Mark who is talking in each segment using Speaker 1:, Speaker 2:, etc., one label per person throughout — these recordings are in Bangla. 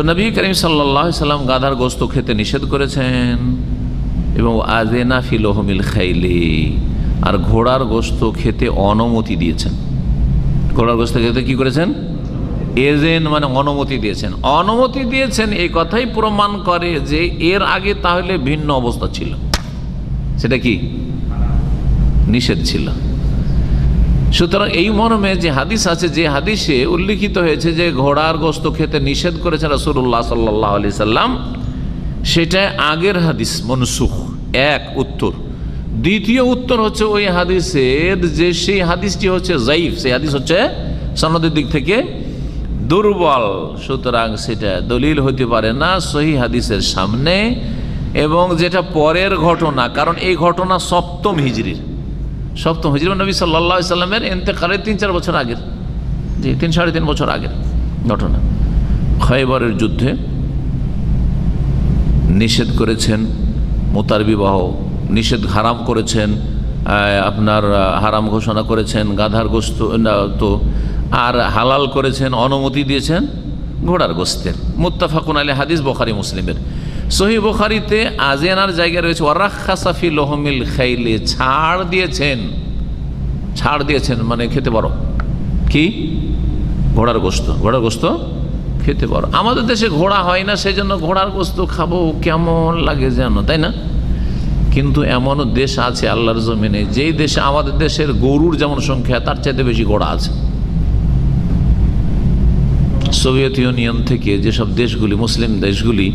Speaker 1: তো নবী করিম সাল্লাহ সাল্লাম গাধার গোস্ত খেতে নিষেধ করেছেন। এবং আজেনা ফিলোহমিল খাইলি, আর ঘোড়ার গোস্ত খেতে অনুমতি দিয়েছেন। ঘোড়ার গোস্ত খেতে কি করেছেন? এজেন মানে অনুমতি দিয়েছেন। অনুমতি দিয়েছেন এই কথাই প্রমাণ করে যে এর আগে তাহলে ভিন্ন অবস্থা ছিল। সেটা কি? নিষেধ ছিল। সুতরাং এই মর্মে যে হাদিস আছে, যে হাদিসে উল্লিখিত হয়েছে যে ঘোড়ার গোস্ত খেতে নিষেধ করেছেন রসুল্লাহ সাল্লাহ আলি সাল্লাম, সেটা আগের হাদিস, মনসুখ, এক উত্তর। দ্বিতীয় উত্তর হচ্ছে ওই হাদিসের যে সেই হাদিসটি হচ্ছে জাইফ সেই হাদিস হচ্ছে সনদের দিক থেকে দুর্বল। সুতরাং সেটা দলিল হতে পারে না, সহি হাদিসের সামনে এবং যেটা পরের ঘটনা, কারণ এই ঘটনা সপ্তম হিজড়ির সপ্তম হিজরি নবী সাল্লা সাল্লামের এতেকালের তিন, চার বছর আগের। জি, তিন, সাড়ে তিন বছর আগের ঘটনা। খয়বরের যুদ্ধে নিষেধ করেছেন, মোতার বিবাহ নিষেধ হারাম করেছেন আপনার হারাম ঘোষণা করেছেন, গাধার গোস্ত তো আর হালাল করেছেন, অনুমতি দিয়েছেন ঘোড়ার গোস্তের। মুত্তাফাকুন আলী হাদিস বখারি, মুসলিমের। সহি বখারিতে আজিয়ানার জায়গায় রয়েছে ওয়ারাখাসাফি লোহমিল খাইলে ছাড় দিয়েছেন। ছাড় দিয়েছেন মানে খেতে পারো। কি? ঘোড়ার গোস্ত। ঘোড়ার গোস্ত? খেতে পারো। আমাদের দেশে ঘোড়া হয় না সেই জন্য ঘোড়ার গোস্ত খাব, কেমন লাগে যেন, তাই না? কিন্তু এমনও দেশ আছে আল্লাহর জমিনে, যেই দেশে, আমাদের দেশের গরুর যেমন সংখ্যা, তার চাইতে বেশি ঘোড়া আছে। সোভিয়েত ইউনিয়ন থেকে যেসব দেশগুলি, মুসলিম দেশগুলি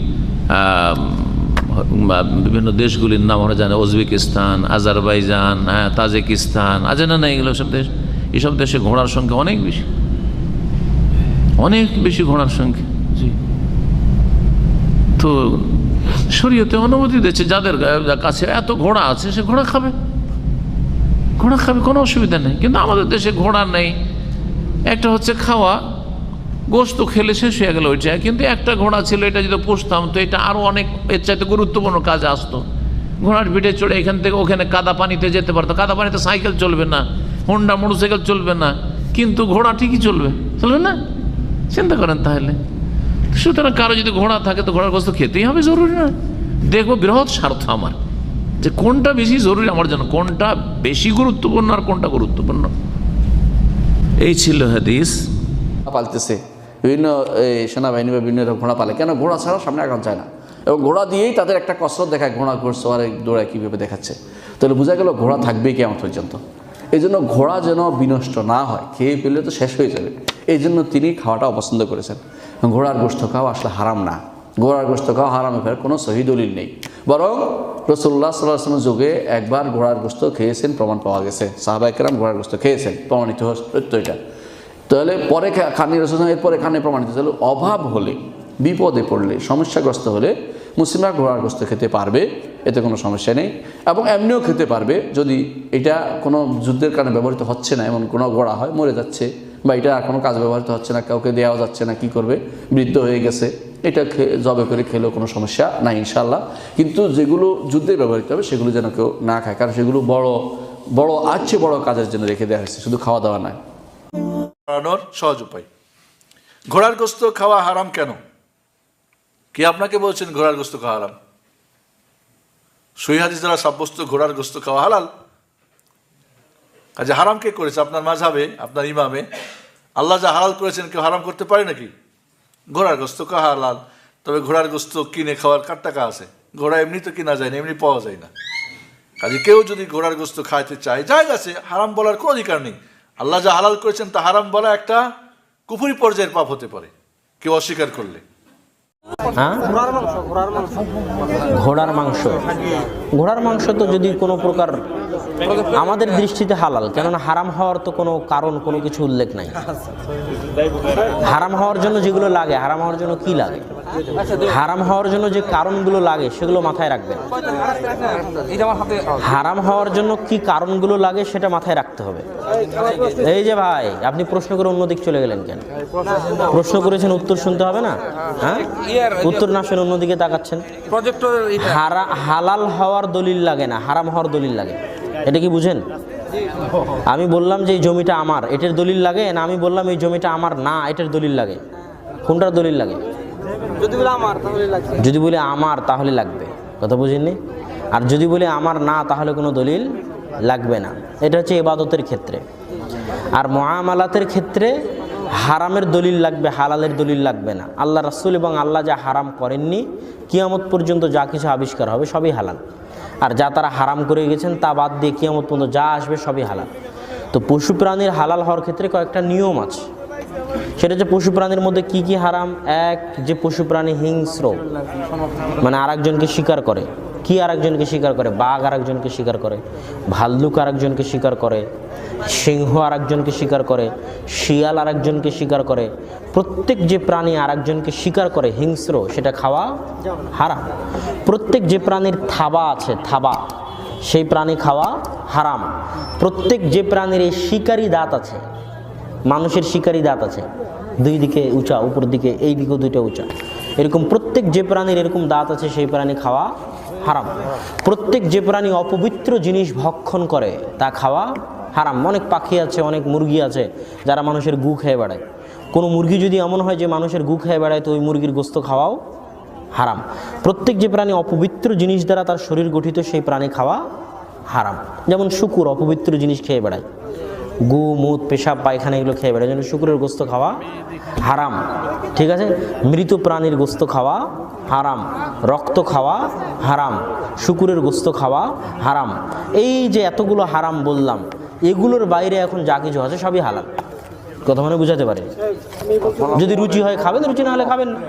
Speaker 1: বিভিন্ন দেশগুলির নাম আমরা জানি উজবেকিস্তান আজারবাইজান হ্যাঁ, তাজিকিস্তান আছে না না এগুলো সব দেশ এসব দেশে ঘোড়ার সংখ্যা অনেক বেশি। অনেক বেশি ঘোড়ার সংখ্যা। জি। তো শরীয়তে অনুমতি দিচ্ছে যাদের কাছে এত ঘোড়া আছে সে ঘোড়া খাবে। ঘোড়া খাবে কোনো অসুবিধা নেই। কিন্তু আমাদের দেশে ঘোড়া নেই। একটা হচ্ছে খাওয়া গোস্ত খেলে শেষ হয়ে গেল ওইটা। কিন্তু একটা ঘোড়া ছিল, এটা যদি পুষতাম, তো এটা আরও অনেক, এর চাইতে গুরুত্বপূর্ণ কাজে আসতো। ঘোড়ার পিঠে চড়ে এখান থেকে ওখানে কাদা পানিতে যেতে পারতো। কাদা পানিতে সাইকেল চলবে না, হোন্ডা মোটরসাইকেল চলবে না, কিন্তু ঘোড়া ঠিকই চলবে। চলবে না? চিন্তা করেন তাহলে। সুতরাং কারও যদি ঘোড়া থাকে, তো ঘোড়ার গোস্ত খেতেই হবে, জরুরি না। দেখব বৃহৎ স্বার্থ আমার, যে কোনটা বেশি জরুরি আমার জন্য, কোনটা বেশি গুরুত্বপূর্ণ আর কোনটা গুরুত্বপূর্ণ। এই ছিল হাদিস।
Speaker 2: পালতেছে। বিভিন্ন এই, সেনাবাহিনী বা বিভিন্ন ঘোড়া পালে। কেন? ঘোড়া ছাড়া সামনে আগান যায় না। এবং ঘোড়া দিয়েই তাদের একটা কসরত দেখায় ঘোড়া ঘুরছে আর দৌড়ায় কীভাবে দেখাচ্ছে। তাহলে বোঝা গেল ঘোড়া থাকবেই কেমন পর্যন্ত। এই জন্য ঘোড়া যেন বিনষ্ট না হয় খেয়ে পেলে তো শেষ হয়ে যাবে। এই জন্য তিনি খাওয়াটা অপছন্দ করেছেন। ঘোড়ার গোষ্ঠ খাওয়া আসলে হারাম না। ঘোড়ার গোষ্ঠ খাওয়া হারামে ফেরার কোনো সহি দলিল নেই। বরং রসুল্লাহ সাল্লাহ আসলামের যুগে একবার ঘোড়ার গোস্ত খেয়েছেন প্রমাণ পাওয়া গেছে। সাহাবাইকেরাম ঘোড়ার গোস্ত খেয়েছেন। প্রমাণিত সত্য এটা। তাহলে পরে খানি রসুল এরপরে খানে প্রমাণিত। তাহলে অভাব হলে, বিপদে পড়লে, সমস্যাগ্রস্ত হলে মুসলিমরা ঘোড়ার গোস্ত খেতে পারবে, এতে কোনো সমস্যা নেই। এবং এমনিও খেতে পারবে যদি এটা কোনো যুদ্ধের কারণে ব্যবহৃত হচ্ছে না, এমন কোনো ঘোড়া হয়, মরে যাচ্ছে, বা এটা আর কোনো কাজ ব্যবহৃত হচ্ছে না, কাউকে দেওয়া যাচ্ছে না, কি করবে? বৃদ্ধ হয়ে গেছে। এটা জবে করে খেলেও কোনো সমস্যা নাই ইনশাল্লাহ কিন্তু যেগুলো যুদ্ধে ব্যবহৃত হবে, সেগুলো যেন কেউ না খায়। কারণ সেগুলো বড় বড় আছে বড় কাজের জন্য রেখে দেওয়া হয়েছে। শুধু খাওয়া দাওয়া নয়।
Speaker 3: বাড়ানোর সহজ উপায়। ঘোড়ার গোস্ত খাওয়া হারাম কেন? কে আপনাকে বলছেন ঘোড়ার গোস্ত খাওয়া হারাম? সহি হাদিস দ্বারা সাব্যস্ত ঘোড়ার গোস্ত খাওয়া হালাল। কাজে হারাম কে করেছে? আপনার মাঝাবে আপনার ইমামে। আল্লাহ যা হালাল করেছেন কেউ হারাম করতে পারে নাকি? ঘোড়ার গোস্ত খাওয়া হালাল। তবে ঘোড়ার গোস্ত কিনে খাওয়ার কার টাকা আছে? ঘোড়া এমনি তো কিনা যায় না, এমনি পাওয়া যায় না। কাজে কেউ যদি ঘোড়ার গোস্ত খাইতে চায় যায় আছে, হারাম বলার কোনো অধিকার নেই। আল্লাহ যা হালাল করেছেন তা হারাম বলা একটা কুপুরি পর্যায়ের পাপ হতে পারে। কেউ অস্বীকার করলে।
Speaker 4: হ্যাঁ? ঘোড়ার মাংস। ঘোড়ার মাংস তো যদি কোনো প্রকার আমাদের দৃষ্টিতে হালাল কেননা হারাম হওয়ার তো কোনো কারণ কোনো কিছু উল্লেখ নাই। হারাম হওয়ার জন্য যেগুলো লাগে হারাম হওয়ার জন্য কি লাগে? হারাম হওয়ার জন্য যে কারণগুলো লাগে সেগুলো মাথায় রাখবেন। হারাম হওয়ার জন্য কি কারণগুলো লাগে সেটা মাথায় রাখতে হবে। এই যে ভাই আপনি প্রশ্ন করে অন্যদিক চলে গেলেন কেন? প্রশ্ন করেছেন উত্তর শুনতে হবে না? হ্যাঁ? উত্তর না শুনে অন্যদিকে তাকাচ্ছেন? হালাল হওয়ার দলিল লাগে না হারাম হওয়ার দলিল লাগে। এটা কি বুঝেন? আমি বললাম যে এই জমিটা আমার এটার দলিল লাগে না? আমি বললাম এই জমিটা আমার না এটার দলিল লাগে। কোনটার দলিল লাগে?
Speaker 5: যদি বলে আমার তাহলে লাগবে।
Speaker 4: যদি বলে আমার তাহলে লাগবে। কথা বুঝিনি আর যদি বলে আমার না তাহলে কোনো দলিল লাগবে না। এটা হচ্ছে ইবাদতের ক্ষেত্রে। আর মহামালাতের ক্ষেত্রে হারামের দলিল লাগবে হালালের দলিল লাগবে না। আল্লাহ রাসুল এবং আল্লাহ যা হারাম করেননি কিয়ামত পর্যন্ত যা কিছু আবিষ্কার হবে সবই হালাল। আর যা তারা হারাম করে গেছেন তা বাদ দিয়ে কিয়ামত পর্যন্ত যা আসবে সবই হালাল। তো পশু প্রাণীর হালাল হওয়ার ক্ষেত্রে কয়েকটা নিয়ম আছে। সেটা হচ্ছে পশু প্রাণীর মধ্যে কি কি হারাম? এক, যে পশু প্রাণী হিংস্র মানে আরেকজনকে শিকার করে। কি আরেকজনকে শিকার করে? বাঘ আরেকজনকে শিকার করে। ভাল্লুক আরেকজনকে শিকার করে। সিংহ আরেকজনকে শিকার করে। শিয়াল আরেকজনকে শিকার করে। প্রত্যেক যে প্রাণী আরেকজনকে শিকার করে, হিংস্র, সেটা খাওয়া হারাম। প্রত্যেক যে প্রাণীর থাবা আছে, থাবা, সেই প্রাণী খাওয়া হারাম। প্রত্যেক যে প্রাণীর এই শিকারী দাঁত আছে, মানুষের শিকারী দাঁত আছে, দুই দিকে উঁচা, উপর দিকে, এই দিকেও দুইটা উঁচা। এরকম প্রত্যেক যে প্রাণীর এরকম দাঁত আছে, সেই প্রাণী খাওয়া হারাম। প্রত্যেক যে প্রাণী অপবিত্র জিনিস ভক্ষণ করে, তা খাওয়া হারাম। অনেক পাখি আছে, অনেক মুরগি আছে, যারা মানুষের গু খেয়ে বেড়ায়। কোনো মুরগি যদি এমন হয় যে মানুষের গু খেয়ে বেড়ায়, তো ওই মুরগির গোস্ত খাওয়াও হারাম। প্রত্যেক যে প্রাণী অপবিত্র জিনিস দ্বারা তার শরীর গঠিত, সেই প্রাণী খাওয়া হারাম। যেমন শুকুর, অপবিত্র জিনিস খেয়ে বেড়ায়। গু, মুত, পেশাব, পায়খানা এগুলো খেয়ে বেড়ায়। যেন শুকুরের গোস্ত খাওয়া হারাম, ঠিক আছে? মৃত প্রাণীর গোস্ত খাওয়া হারাম, রক্ত খাওয়া হারাম, শুকুরের গোস্ত খাওয়া হারাম। এই যে এতগুলো হারাম বললাম, এগুলোর বাইরে এখন যা কিছু আছে সবই হালাল। কথা মানে বুঝাতে পারে? যদি রুচি হয় খাবেন, রুচি না হলে খাবেন না।